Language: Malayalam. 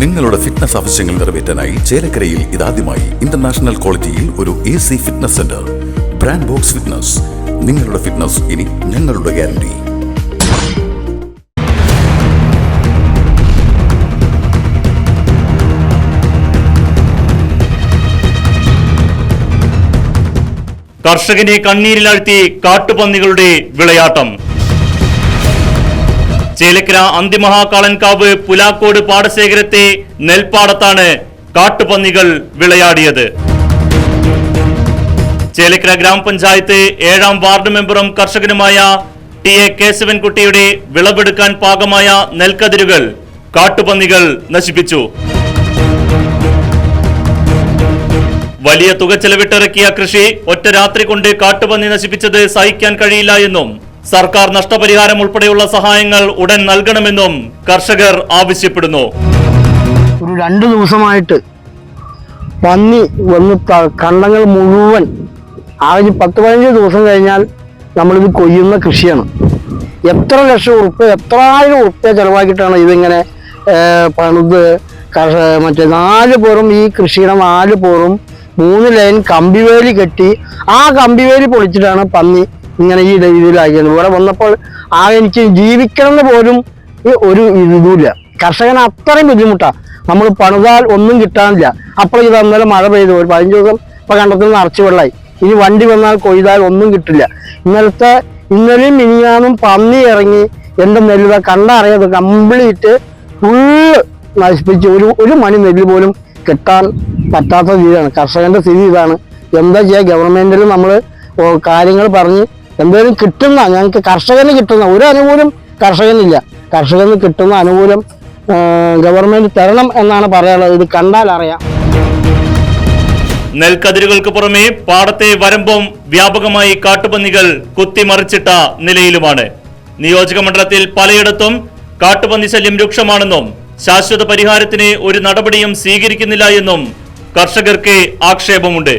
നിങ്ങളുടെ ഫിറ്റ്നസ് ആവശ്യങ്ങൾ നിറവേറ്റാനായി ചേലക്കരയിൽ ഇതാദ്യമായി ഇന്റർനാഷണൽ ക്വാളിറ്റിയിൽ ഒരു A C fitness centre brand box fitness നിങ്ങളുടെ ഫിറ്റ്നസ് ഇനി ഞങ്ങളുടെ ഗ്യാരണ്ടി കർഷകനെ കണ്ണീരിലാഴ്ത്തി കാട്ടുപന്നികളുടെ വിളയാട്ടം. ചേലക്കര അന്തിമഹാകാളൻകാവ് പുലാക്കോട് പാടശേഖരത്തെ നെൽപ്പാടത്താണ് കാട്ടുപന്നികൾ വിളയാടിയത്. ചേലക്കര ഗ്രാമപഞ്ചായത്ത് ഏഴാം വാർഡ് മെമ്പറും കർഷകനുമായ ടി എ കേശവൻകുട്ടിയുടെ വിളവെടുക്കാൻ പാകമായ നെൽക്കതിരുകൾ കാട്ടുപന്നികൾ നശിപ്പിച്ചു. വലിയ തുക ചെലവിട്ടിറക്കിയ കൃഷി ഒറ്റ രാത്രി കൊണ്ട് കാട്ടുപന്നി നശിപ്പിച്ചത് സഹിക്കാൻ കഴിയില്ല എന്നും സർക്കാർ നഷ്ടപരിഹാരം ഉൾപ്പെടെയുള്ള സഹായങ്ങൾ ഉടൻ നൽകണമെന്നും കർഷകർ ആവശ്യപ്പെടുന്നു. ഒരു രണ്ടു ദിവസമായിട്ട് പന്നി വന്ന് കണ്ടങ്ങൾ മുഴുവൻ ആകെ പത്ത് പതിനഞ്ച് ദിവസം കഴിഞ്ഞാൽ നമ്മളിത് കൊയ്യുന്ന കൃഷിയാണ്. എത്ര ലക്ഷം ഉറുപ്പ്യ എത്ര ആയിരം ഉറുപ്പ്യ ചെലവാക്കിയിട്ടാണ് ഇതിങ്ങനെ പണിത് കർഷ മറ്റേ നാല് പോറും ഈ കൃഷിയുടെ നാല് പോറും മൂന്ന് ലൈൻ കമ്പിവേലി കെട്ടി ആ കമ്പിവേലി പൊളിച്ചിട്ടാണ് പന്നി ഇങ്ങനെ ഈ രീതിയിലാക്കിയത് ഇവിടെ വന്നപ്പോൾ ആ എനിക്ക് ജീവിക്കണം എന്ന് പോലും ഒരു ഇതുമില്ല. കർഷകന് അത്രയും ബുദ്ധിമുട്ടാണ് നമ്മൾ പണിതാൽ ഒന്നും കിട്ടാനില്ല. അപ്പോൾ ഇത് അന്നേരം മഴ പെയ്തു. ഒരു പതിനഞ്ച് ദിവസം ഇപ്പം കണ്ടത്തിൽ നിറച്ച് വെള്ളമായി ഇനി വണ്ടി വന്നാൽ കൊയ്താൽ ഒന്നും കിട്ടില്ല. ഇന്നലത്തെ ഇന്നലെയും മിനിയാനും പന്നി ഇറങ്ങി എന്റെ നെല്ലുക കണ്ടറിയാതെ കംപ്ലീറ്റ് ഫുള്ള് നശിപ്പിച്ച് ഒരു ഒരു മണി നെല്ല് പോലും കിട്ടാൻ പറ്റാത്ത രീതിയാണ്. കർഷകന്റെ സ്ഥിതി ഇതാണ്. എന്താ ചെയ്യുക ഗവൺമെന്റിൽ നമ്മൾ കാര്യങ്ങൾ പറഞ്ഞ് എന്തെങ്കിലും കിട്ടുന്ന ഞങ്ങൾക്ക് കർഷകന് കിട്ടുന്ന ഒരു അനുകൂലം കർഷകനില്ല. കർഷകന് കിട്ടുന്ന അനുകൂലം ഗവൺമെന്റ് തരണം എന്നാണ് പറയാനുള്ളത്. ഇത് കണ്ടാൽ അറിയാം. നെൽക്കതിരുകൾക്ക് പുറമെ പാടത്തെ വരമ്പും വ്യാപകമായി കാട്ടുപന്നികൾ കുത്തിമറിച്ചിട്ട നിലയിലുമാണ്. നിയോജക മണ്ഡലത്തിൽ പലയിടത്തും കാട്ടുപന്നി ശല്യം രൂക്ഷമാണെന്നും ശാശ്വത പരിഹാരത്തിന് ഒരു നടപടിയും സ്വീകരിക്കുന്നില്ല എന്നും കർഷകർക്ക് ആക്ഷേപമുണ്ട്.